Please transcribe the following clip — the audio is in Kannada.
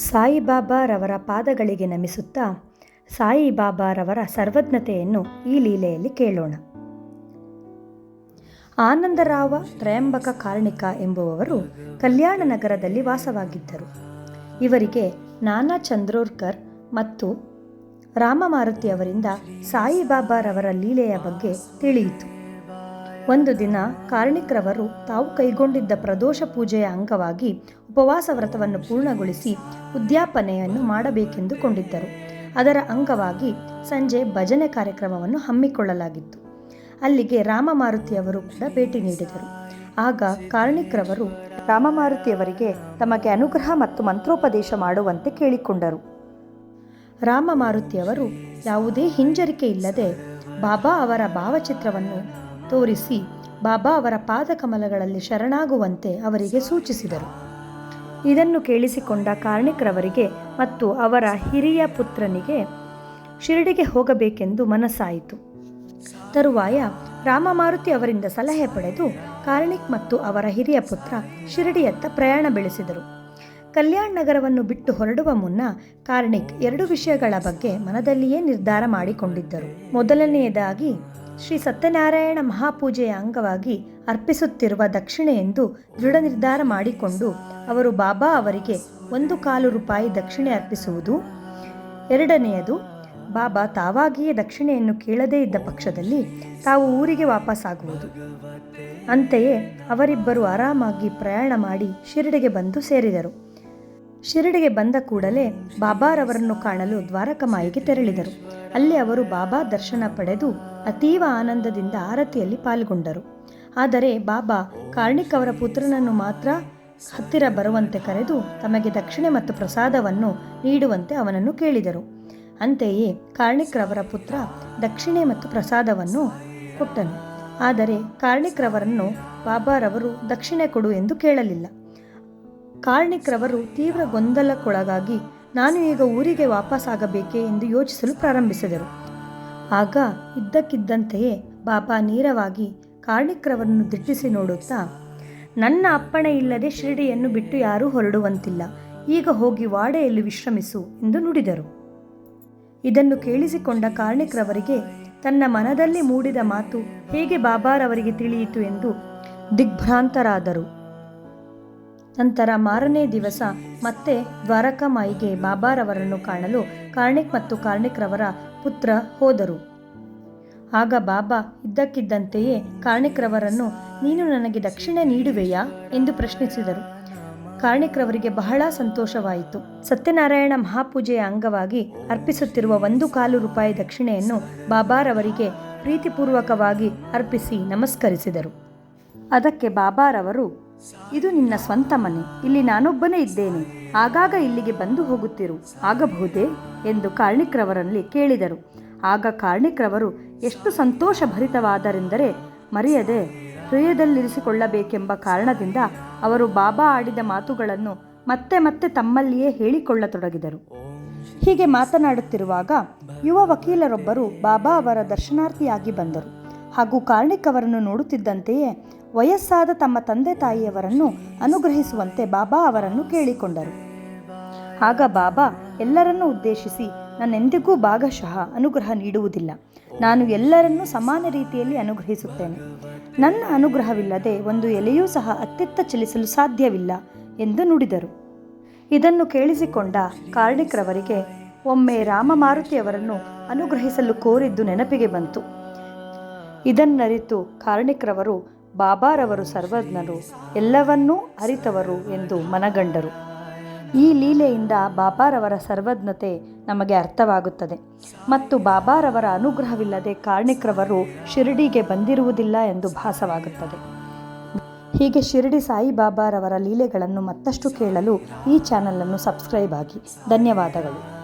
ಸಾಯಿಬಾಬಾರವರ ಪಾದಗಳಿಗೆ ನಮಿಸುತ್ತಾ, ಸಾಯಿಬಾಬಾರವರ ಸರ್ವಜ್ಞತೆಯನ್ನು ಈ ಲೀಲೆಯಲ್ಲಿ ಕೇಳೋಣ. ಆನಂದರಾವ ತ್ರಯಂಬಕ ಕಾರ್ಣಿಕ ಎಂಬುವವರು ಕಲ್ಯಾಣ ನಗರದಲ್ಲಿ ವಾಸವಾಗಿದ್ದರು. ಇವರಿಗೆ ನಾನಾ ಚಂದ್ರೋರ್ಕರ್ ಮತ್ತು ರಾಮಮಾರುತಿ ಅವರಿಂದ ಸಾಯಿಬಾಬಾರವರ ಲೀಲೆಯ ಬಗ್ಗೆ ತಿಳಿಯಿತು. ಒಂದು ದಿನ ಕಾರ್ಣಿಕ್ರವರು ತಾವು ಕೈಗೊಂಡಿದ್ದ ಪ್ರದೋಷ ಪೂಜೆಯ ಅಂಗವಾಗಿ ಉಪವಾಸ ವ್ರತವನ್ನು ಪೂರ್ಣಗೊಳಿಸಿ ಉದ್ಯಾಪನೆಯನ್ನು ಮಾಡಬೇಕೆಂದುಕೊಂಡಿದ್ದರು. ಅದರ ಅಂಗವಾಗಿ ಸಂಜೆ ಭಜನೆ ಕಾರ್ಯಕ್ರಮವನ್ನು ಹಮ್ಮಿಕೊಳ್ಳಲಾಗಿತ್ತು. ಅಲ್ಲಿಗೆ ರಾಮಮಾರುತಿಯವರು ಕೂಡ ಭೇಟಿ ನೀಡಿದರು. ಆಗ ಕಾರ್ಣಿಕ್ರವರು ರಾಮಮಾರುತಿಯವರಿಗೆ ತಮಗೆ ಅನುಗ್ರಹ ಮತ್ತು ಮಂತ್ರೋಪದೇಶ ಮಾಡುವಂತೆ ಕೇಳಿಕೊಂಡರು. ರಾಮಮಾರುತಿಯವರು ಯಾವುದೇ ಹಿಂಜರಿಕೆ ಇಲ್ಲದೆ ಬಾಬಾ ಅವರ ಭಾವಚಿತ್ರವನ್ನು ತೋರಿಸಿ ಬಾಬಾ ಅವರ ಪಾದಕಮಲಗಳಲ್ಲಿ ಶರಣಾಗುವಂತೆ ಅವರಿಗೆ ಸೂಚಿಸಿದರು. ಇದನ್ನು ಕೇಳಿಸಿಕೊಂಡ ಕಾರ್ಣಿಕ್ರವರಿಗೆ ಮತ್ತು ಅವರ ಹಿರಿಯ ಪುತ್ರನಿಗೆ ಶಿರಡಿಗೆ ಹೋಗಬೇಕೆಂದು ಮನಸ್ಸಾಯಿತು. ತರುವಾಯ ರಾಮಮಾರುತಿ ಅವರಿಂದ ಸಲಹೆ ಪಡೆದು ಕಾರ್ಣಿಕ್ ಮತ್ತು ಅವರ ಹಿರಿಯ ಪುತ್ರ ಶಿರಡಿಯತ್ತ ಪ್ರಯಾಣ ಬೆಳೆಸಿದರು. ಕಲ್ಯಾಣ್ ನಗರವನ್ನು ಬಿಟ್ಟು ಹೊರಡುವ ಮುನ್ನ ಕಾರ್ಣಿಕ್ ಎರಡು ವಿಷಯಗಳ ಬಗ್ಗೆ ಮನದಲ್ಲಿಯೇ ನಿರ್ಧಾರ ಮಾಡಿಕೊಂಡಿದ್ದರು. ಮೊದಲನೆಯದಾಗಿ ಶ್ರೀ ಸತ್ಯನಾರಾಯಣ ಮಹಾಪೂಜೆಯ ಅಂಗವಾಗಿ ಅರ್ಪಿಸುತ್ತಿರುವ ದಕ್ಷಿಣೆ ಎಂದು ದೃಢ ನಿರ್ಧಾರ ಮಾಡಿಕೊಂಡು ಅವರು ಬಾಬಾ ಅವರಿಗೆ ಒಂದು ಕಾಲು ರೂಪಾಯಿ ದಕ್ಷಿಣೆ ಅರ್ಪಿಸುವುದು. ಎರಡನೆಯದು, ಬಾಬಾ ತಾವಾಗಿಯೇ ದಕ್ಷಿಣೆಯನ್ನು ಕೇಳದೇ ಇದ್ದ ಪಕ್ಷದಲ್ಲಿ ತಾವು ಊರಿಗೆ ವಾಪಸ್ಸಾಗುವುದು ಅಂತೆಯೇ ಅವರಿಬ್ಬರು ಆರಾಮಾಗಿ ಪ್ರಯಾಣ ಮಾಡಿ ಶಿರಡಿಗೆ ಬಂದು ಸೇರಿದರು. ಶಿರಡಿಗೆ ಬಂದ ಕೂಡಲೇ ಬಾಬಾರವರನ್ನು ಕಾಣಲು ದ್ವಾರಕಮಾಯಿಗೆ ತೆರಳಿದರು. ಅಲ್ಲಿ ಅವರು ಬಾಬಾ ದರ್ಶನ ಪಡೆದು ಅತೀವ ಆನಂದದಿಂದ ಆರತಿಯಲ್ಲಿ ಪಾಲ್ಗೊಂಡರು. ಆದರೆ ಬಾಬಾ ಕಾರ್ಣಿಕ್ ಅವರ ಪುತ್ರನನ್ನು ಮಾತ್ರ ಹತ್ತಿರ ಬರುವಂತೆ ಕರೆದು ತಮಗೆ ದಕ್ಷಿಣೆ ಮತ್ತು ಪ್ರಸಾದವನ್ನು ನೀಡುವಂತೆ ಅವನನ್ನು ಕೇಳಿದರು. ಅಂತೆಯೇ ಕಾರ್ಣಿಕ್ರವರ ಪುತ್ರ ದಕ್ಷಿಣೆ ಮತ್ತು ಪ್ರಸಾದವನ್ನು ಕೊಟ್ಟನು. ಆದರೆ ಕಾರ್ಣಿಕ್ರವರನ್ನು ಬಾಬಾರವರು ದಕ್ಷಿಣೆ ಕೊಡು ಎಂದು ಕೇಳಲಿಲ್ಲ. ಕಾರ್ಣಿಕ್ರವರು ತೀವ್ರ ಗೊಂದಲಕ್ಕೊಳಗಾಗಿ ನಾನು ಈಗ ಊರಿಗೆ ವಾಪಸ್ಸಾಗಬೇಕೇ ಎಂದು ಯೋಚಿಸಲು ಪ್ರಾರಂಭಿಸಿದರು. ಆಗ ಇದ್ದಕ್ಕಿದ್ದಂತೆಯೇ ಬಾಬಾ ನೇರವಾಗಿ ಕಾರ್ಣಿಕ್ರವರನ್ನು ದಿಟ್ಟಿಸಿ ನೋಡುತ್ತಾ, ನನ್ನ ಅಪ್ಪಣೆ ಇಲ್ಲದೆ ಶಿರಡಿಯನ್ನು ಬಿಟ್ಟು ಯಾರೂ ಹೊರಡುವಂತಿಲ್ಲ, ಈಗ ಹೋಗಿ ವಾಡೆಯಲ್ಲಿ ವಿಶ್ರಮಿಸು ಎಂದು ನುಡಿದರು. ಇದನ್ನು ಕೇಳಿಸಿಕೊಂಡ ಕಾರ್ಣಿಕ್ರವರಿಗೆ ತನ್ನ ಮನದಲ್ಲಿ ಮೂಡಿದ ಮಾತು ಹೇಗೆ ಬಾಬಾರವರಿಗೆ ತಿಳಿಯಿತು ಎಂದು ದಿಗ್ಭ್ರಾಂತರಾದರು. ನಂತರ ಮಾರನೇ ದಿವಸ ಮತ್ತೆ ದ್ವಾರಕಾಮಾಯಿಗೆ ಬಾಬಾರವರನ್ನು ಕಾಣಲು ಕಾರ್ಣಿಕ್ ಮತ್ತು ಕಾರ್ಣಿಕ್ರವರ ಪುತ್ರ ಹೋದರು. ಆಗ ಬಾಬಾ, ಇದ್ದಕ್ಕಿದ್ದಂತೆಯೇ ಕಾರ್ಣಿಕ್ರವರನ್ನು, ನೀನು ನನಗೆ ದಕ್ಷಿಣೆ ನೀಡುವೆಯಾ? ಎಂದು ಪ್ರಶ್ನಿಸಿದರು. ಕಾರ್ಣಿಕ್ರವರಿಗೆ ಬಹಳ ಸಂತೋಷವಾಯಿತು. ಸತ್ಯನಾರಾಯಣ ಮಹಾಪೂಜೆಯ ಅಂಗವಾಗಿ ಅರ್ಪಿಸುತ್ತಿರುವ ಒಂದು ಕಾಲು ರೂಪಾಯಿ ದಕ್ಷಿಣೆಯನ್ನು ಬಾಬಾರವರಿಗೆ ಪ್ರೀತಿಪೂರ್ವಕವಾಗಿ ಅರ್ಪಿಸಿ ನಮಸ್ಕರಿಸಿದರು. ಅದಕ್ಕೆ ಬಾಬಾರವರು ಇದು ನಿನ್ನ ಸ್ವಂತ ಮನೆ. ಇಲ್ಲಿ ನಾನೊಬ್ಬನೇ ಇದ್ದೇನೆ. ಆಗಾಗ ಇಲ್ಲಿಗೆ ಬಂದು ಹೋಗುತ್ತಿರು. ಆಗಬಹುದೇ? ಎಂದು ಕಾರ್ಣಿಕ್ರವರಲ್ಲಿ ಕೇಳಿದರು. ಆಗ ಕಾರ್ಣಿಕ್ರವರು, ಎಷ್ಟು ಸಂತೋಷಭರಿತವಾದರೆಂದರೆ ಮರೆಯದೆ ಹೃದಯದಲ್ಲಿರಿಸಿಕೊಳ್ಳಬೇಕೆಂಬ ಕಾರಣದಿಂದ ಅವರು ಬಾಬಾ ಆಡಿದ ಮಾತುಗಳನ್ನು ಮತ್ತೆ ಮತ್ತೆ ತಮ್ಮಲ್ಲಿಯೇ ಹೇಳಿಕೊಳ್ಳತೊಡಗಿದರು. ಹೀಗೆ ಮಾತನಾಡುತ್ತಿರುವಾಗ ಯುವ ವಕೀಲರೊಬ್ಬರು ಬಾಬಾ ಅವರ ದರ್ಶನಾರ್ಥಿಯಾಗಿ ಬಂದರು. ಹಾಗೂ ಕಾರ್ಣಿಕ್ ಅವರನ್ನು ನೋಡುತ್ತಿದ್ದಂತೆಯೇ ವಯಸ್ಸಾದ ತಮ್ಮ ತಂದೆ ತಾಯಿಯವರನ್ನು ಅನುಗ್ರಹಿಸುವಂತೆ ಬಾಬಾ ಅವರನ್ನು ಕೇಳಿಕೊಂಡರು. ಆಗ ಬಾಬಾ, ಎಲ್ಲರನ್ನೂ ಉದ್ದೇಶಿಸಿ, ನನ್ನೆಂದಿಗೂ ಭಾಗಶಃ ಅನುಗ್ರಹ ನೀಡುವುದಿಲ್ಲ. ನಾನು ಎಲ್ಲರನ್ನೂ ಸಮಾನ ರೀತಿಯಲ್ಲಿ ಅನುಗ್ರಹಿಸುತ್ತೇನೆ. ನನ್ನ ಅನುಗ್ರಹವಿಲ್ಲದೆ ಒಂದು ಎಲೆಯೂ ಸಹ ಅತ್ತಿತ್ತ ಚಲಿಸಲು ಸಾಧ್ಯವಿಲ್ಲ ಎಂದು ನುಡಿದರು. ಇದನ್ನು ಕೇಳಿಸಿಕೊಂಡ ಕಾರ್ಣಿಕ್ರವರಿಗೆ ಒಮ್ಮೆ ರಾಮಮಾರುತಿಯವರನ್ನು ಅನುಗ್ರಹಿಸಲು ಕೋರಿದ್ದು ನೆನಪಿಗೆ ಬಂತು. ಇದನ್ನರಿತು ಕಾರ್ಣಿಕ್ರವರು ಬಾಬಾರವರು ಸರ್ವಜ್ಞರು, ಎಲ್ಲವನ್ನೂ ಅರಿತವರು ಎಂದು ಮನಗಂಡರು. ಈ ಲೀಲೆಯಿಂದ ಬಾಬಾರವರ ಸರ್ವಜ್ಞತೆ ನಮಗೆ ಅರ್ಥವಾಗುತ್ತದೆ. ಮತ್ತು ಬಾಬಾರವರ ಅನುಗ್ರಹವಿಲ್ಲದೆ ಕಾರ್ಣಿಕ್ರವರು ಶಿರಡಿಗೆ ಬಂದಿರುವುದಿಲ್ಲ ಎಂದು ಭಾಸವಾಗುತ್ತದೆ. ಹೀಗೆ ಶಿರಡಿ ಸಾಯಿಬಾಬಾರವರ ಲೀಲೆಗಳನ್ನು ಮತ್ತಷ್ಟು ಕೇಳಲು ಈ ಚಾನಲನ್ನು ಸಬ್ಸ್ಕ್ರೈಬ್ ಆಗಿ. ಧನ್ಯವಾದಗಳು.